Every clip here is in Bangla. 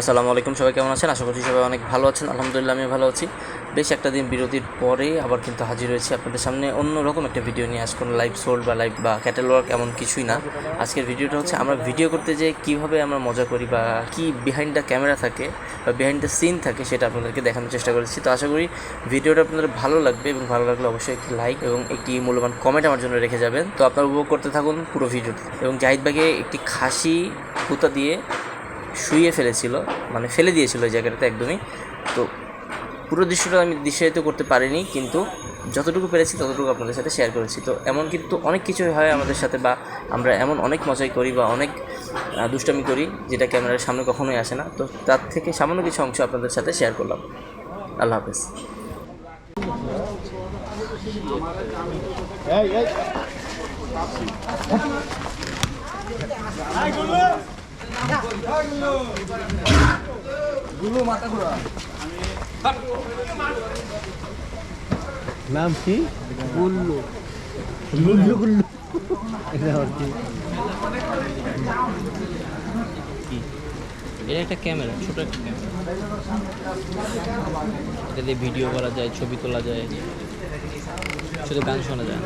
আসসালামু আলাইকুম, সবাই কেমন আছেন? আশা করছি সবাই অনেক ভালো আছেন। আলহামদুলিল্লাহ আমি ভালো আছি। বেশ একটা দিন বিরতির পরে আবার কিন্তু হাজির হয়েছি আপনাদের সামনে অন্যরকম একটা ভিডিও নিয়ে। আজ কোনো লাইভ সোল্ড বা লাইভ বা ক্যাটালগ এমন কিছুই না। আজকের ভিডিওটা হচ্ছে আমরা ভিডিও করতে যে কীভাবে আমরা মজা করি বা কী বিহাইন্ড দ্য ক্যামেরা থাকে বা বিহাইন্ড দ্য সিন থাকে সেটা আপনাদেরকে দেখানোর চেষ্টা করেছি। তো আশা করি ভিডিওটা আপনাদের ভালো লাগবে এবং ভালো লাগলে অবশ্যই একটি লাইক এবং একটি মূল্যবান কমেন্ট আমার জন্য রেখে যাবেন। তো আপনারা উপভোগ করতে থাকুন পুরো ভিডিওটি। এবং জাহিদ ভাগে একটি খাসি কুতা দিয়ে শুইয়ে ফেলেছিল মানে ফেলে দিয়েছিল ওই জায়গাটাতে একদমই। তো পুরো দৃশ্যটা আমি দৃশ্যায়িত করতে পারিনি, কিন্তু যতটুকু পেরেছি ততটুকু আপনাদের সাথে শেয়ার করেছি। তো এমন কিন্তু অনেক কিছুই হয় আমাদের সাথে বা আমরা এমন অনেক মজাই করি বা অনেক দুষ্টামি করি যেটা ক্যামেরার সামনে কখনোই আসে না। তো তার থেকে সামান্য কিছু অংশ আপনাদের সাথে শেয়ার করলাম। আল্লাহ হাফেজ। নাম কি? গুল্লু। গুল্লু এটা একটা ক্যামেরা, ছোট একটা ক্যামেরা। এটা দিয়ে ভিডিও করা যায়, ছবি তোলা যায়। শুধু গান শোনা যায়।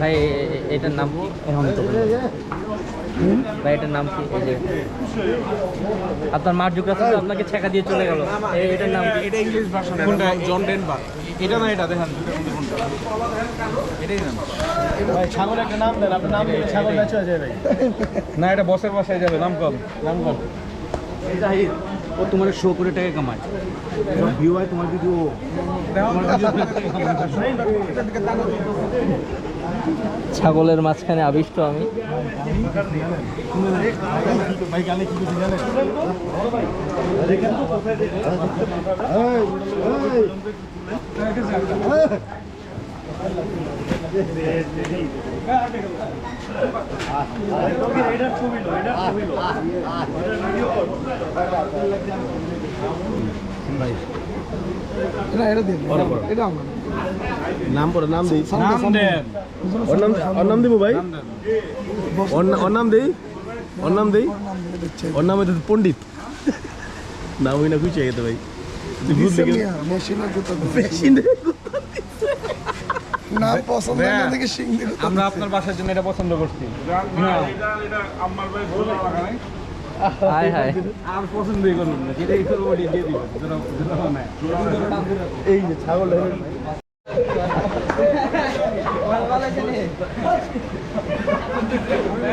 ভাই এটার নাম কি? ভাই এটার নাম কি? এই যে। আপনার মার যুক্রাস্ত তো আপনাকে ছেঁকা দিয়ে চলে গেল। এটার নাম এটা ইংলিশ ভার্সন কোনটা? জন ডেনবার এটা না এটা? দেখেন কোনটা কোনটা? এটাই না ভাই ছাগল একটা নাম দেন আপনার নাম ছাগল বেচা না এটা বসের বাসায় যাবে নাম কম। নাম কর ও তোমার শো করে টাকা কামায়। ভিউ হয় তোমার ভিডিও ছাগলের মাঝখানে আবিষ্ট আমি। ভাই নাম পড়ো নাম দিই ওর নাম ওর নাম দিব। ভাই ওর নাম দেই ওর নাম দেই ওর নাম হচ্ছে পণ্ডিত। নাম হই না খুঁজে গেতে। ভাই তুই বুঝলি মেশিনে নাম পছন্দ না। দেখে সিং আমরা আপনার বাসার জন্য এটা পছন্দ করছি আর পছন্দই করুন না যেটাই করব ওটাই দিয়ে দিব যেটা- যেটা নেয়। এই যে ছাগল